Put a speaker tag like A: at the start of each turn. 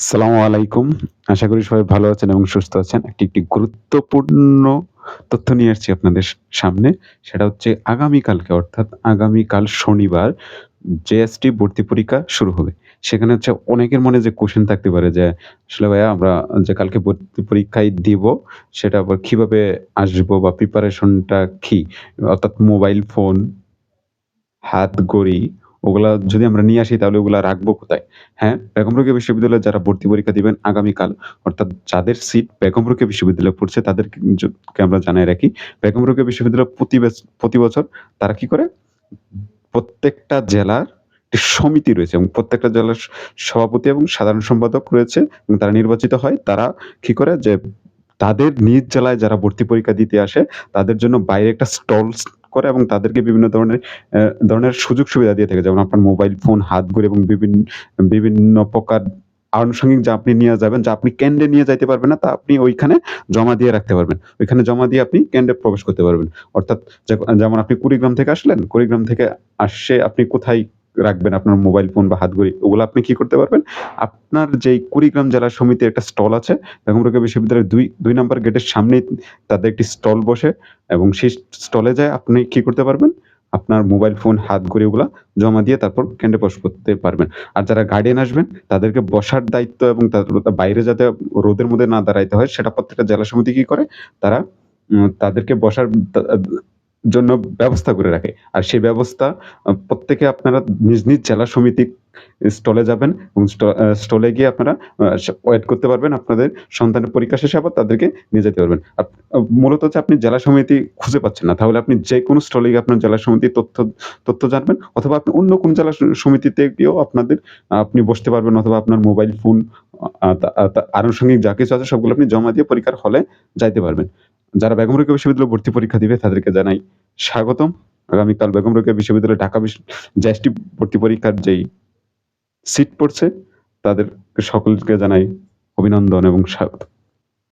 A: আসসালামু আলাইকুম। আশা করি সবাই ভালো আছেন এবং সুস্থ আছেন। একটি, একটি গুরুত্বপূর্ণ তথ্য নিয়ে আসছি আপনাদের সামনে। সেটা হচ্ছে আগামীকালকে অর্থাৎ আগামীকাল শনিবার জেএসটি ভর্তি পরীক্ষা শুরু হবে। সেখানে হচ্ছে অনেকের মনে যে কোয়েশ্চেন থাকতে পারে যে, আসলে ভাইয়া আমরা যে কালকে ভর্তি পরীক্ষায় দিব, সেটা আবার কীভাবে আসব বা প্রিপারেশনটা কি? অর্থাৎ মোবাইল ফোন, হাতঘড়ি ওগুলা যদি আমরা নিয়ে আসি তাহলে ওগুলা রাখব কোথায়? হ্যাঁ, বেগম রোকেয়া বিশ্ববিদ্যালয়ে যারা ভর্তি পরীক্ষা দিবেন আগামীকাল অর্থাৎ যাদের সিট বেগম রোকেয়া বিশ্ববিদ্যালয়ে পড়ছে তাদেরকে আমরা জানাই রাখি। বেগম রোকেয়া বিশ্ববিদ্যালয় প্রতি প্রতি বছর তারা কি করে? প্রত্যেকটা জেলার একটি সমিতি রয়েছে এবং প্রত্যেকটা জেলার সভাপতি এবং সাধারণ সম্পাদক রয়েছে এবং তারা নির্বাচিত হয়। তারা কি করে? যে তাদের নিজ জেলায় যারা ভর্তি পরীক্ষা দিতে আসে তাদের জন্য বাইরে একটা স্টলস করে এবং তাদেরকে বিভিন্ন ধরনের ধরনের সুযোগ সুবিধা দিয়ে থাকে। যেমন আপনার মোবাইল ফোন, হাত ঘুরে এবং বিভিন্ন বিভিন্ন প্রকার আনুষঙ্গিক যা আপনি নিয়ে যাবেন, যা আপনি কেন্দ্রে নিয়ে যাইতে পারবেন না তা আপনি ওইখানে জমা দিয়ে রাখতে পারবেন। ওইখানে জমা দিয়ে আপনি কেন্দ্রে প্রবেশ করতে পারবেন। অর্থাৎ যেমন আপনি কুড়িগ্রাম থেকে আসলেন, কুড়িগ্রাম থেকে আসে আপনি কোথায় রাখবেন আপনার মোবাইল ফোন বা হাতঘড়ি ওগুলা আপনি কি করতে পারবেন? আপনার যেই কুড়িগ্রাম জেলা সমিতির একটা স্টল আছে, বেগম বিশ্ববিদ্যালয়ের ২ ২ নাম্বার গেটের সামনেই তাদের একটি স্টল বসে এবং সেই স্টলে যায় আপনি কি করতে পারবেন? আপনার মোবাইল ফোন, হাতঘড়ি ওগুলা জমা দিয়ে তারপর কেন্দ্রে প্রবেশ করতে পারবেন। আর যারা গার্ডিয়ান আসবেন তাদেরকে বসার দায়িত্ব এবং বাইরে যাতে রোদের মধ্যে না দাঁড়াইতে হয় সেটা প্রত্যেকটা জেলা সমিতি কি করে? তারা তাদেরকে বসার জন্য ব্যবস্থা করে রাখে। আর সেই ব্যবস্থা প্রত্যেকে আপনারা নিজ, নিজ জেলা সমিতি স্টলে যাবেন এবং স্টলে গিয়ে আপনারা ওয়েট করতে পারবেন আপনাদের সন্তানের পরীক্ষা শেষে আবার তাদেরকে নিয়ে যেতে পারবেন। মূলত হচ্ছে আপনি জেলা সমিতি খুঁজে পাচ্ছেন না। তাহলে আপনি যে কোনো স্টলে গিয়ে আপনার জেলা সমিতির তথ্য তথ্য জানবেন অথবা আপনি অন্য কোন জেলা সমিতিতে গিয়েও আপনাদের আপনি বসতে পারবেন অথবা আপনার মোবাইল ফোন আনুষঙ্গিক যা কিছু আছে সবগুলো আপনি জমা দিয়ে পরীক্ষার হলে যাইতে পারবেন। যারা বেগম রোকেয়া বিশ্ববিদ্যালয়ে ভর্তি পরীক্ষা দিবে, তাদেরকে জানাই স্বাগতম। আগামীকাল বেগম রোকেয়া বিশ্ববিদ্যালয়ে ঢাকা বিশ্ব ভর্তি পরীক্ষার যেই সিট পড়ছে তাদের সকলকে জানাই অভিনন্দন এবং স্বাগত।